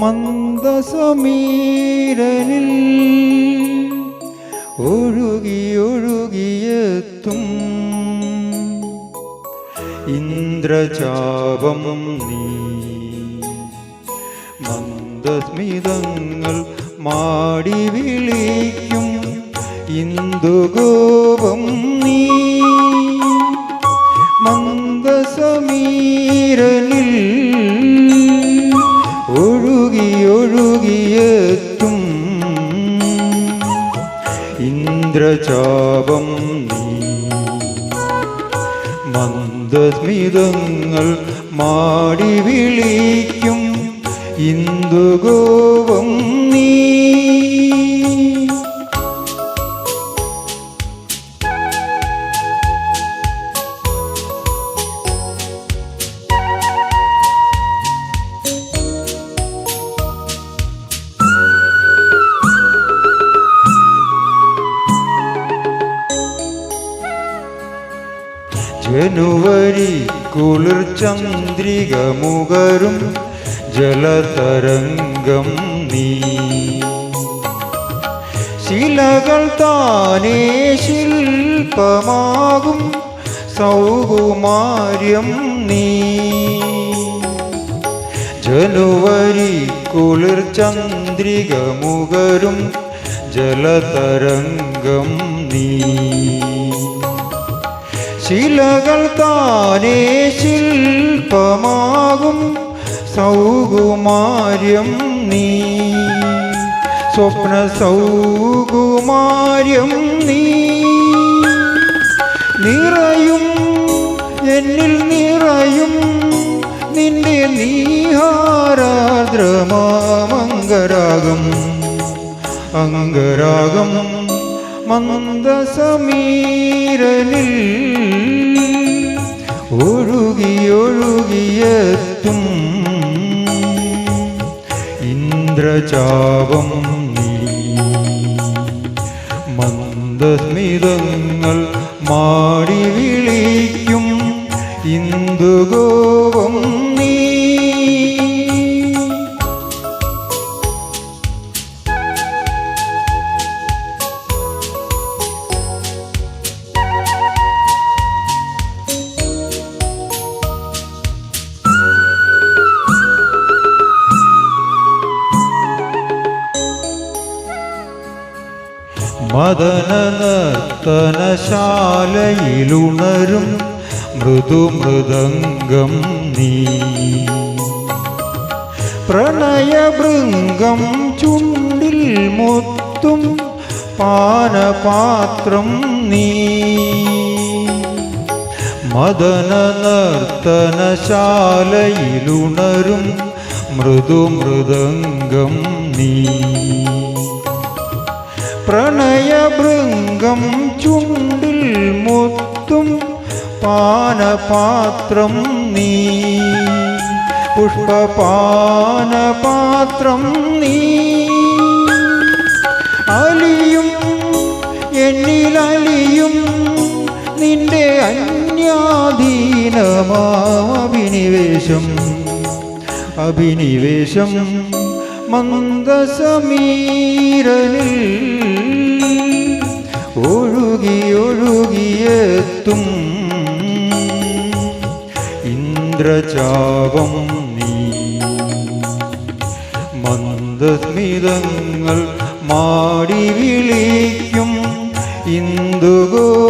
മന്ദസമീരനിൽ ഒഴുകി ഒഴുകിയെത്തും. ഇന്ദ്രചാപം നീ മന്ദസ്മിതങ്ങൾ മാടി വിളിക്കും. ഇന്ദുഗോപം ഇന്ദ്രചാപം നീ. മന്ദസ്മിതങ്ങൾ മാടി വിളിക്കും. ഇന്ദുഗോപം നീ. ജനുവരി കുളിർ ചന്ദ്രിക മുകരും ജലതരംഗം നീ. ശിലകൾ താനേ ശില്പമാകും സൗകുമാര്യം നീ. ജനുവരി കുളിർ ചന്ദ്രിക മുകരും ജലതരംഗം നീ. ശിലകൾ താനേ ശില്പമാകും. സൗകുമാര്യം നീ. സ്വപ്ന സൗകുമാര്യം നീ. നിറയും എന്നിൽ നിറയും നിന്റെ നീഹാരാദ്രമാമംഗരാഗം അംഗരാഗം മന്ദസമീരനിൽ ഇന്ദ്രചാപം നീ. മന്ദസ്മിതങ്ങൾ മാടി വിളിക്കും ഇന്ദുഗോപം നീ മദന നർത്തനശാലയിലുണരും മൃദുമൃദംഗം നീ. പ്രണയഭൃംഗം ചുണ്ടിൽ മുത്തും പാനപാത്രം നീ. മദന നർത്തനശാലയിലുണരും മൃദുമൃദംഗം നീ. പ്രണയഭൃംഗം ചുണ്ടിൽ മുത്തും പാനപാത്രം നീ. പുഷ്പപാനപാത്രം നീ. അലിയും എന്നിലലിയും നിന്റെ അന്യാധീനമാവിനിവേശം. അഭിനിവേശം മന്ദസമീരനിൽ ഒഴുകിയെത്തും ഇന്ദ്രചാപം നീ. മന്ദസ്മിതങ്ങൾ മാടി വിളിക്കും. ഇന്ദുഗോപം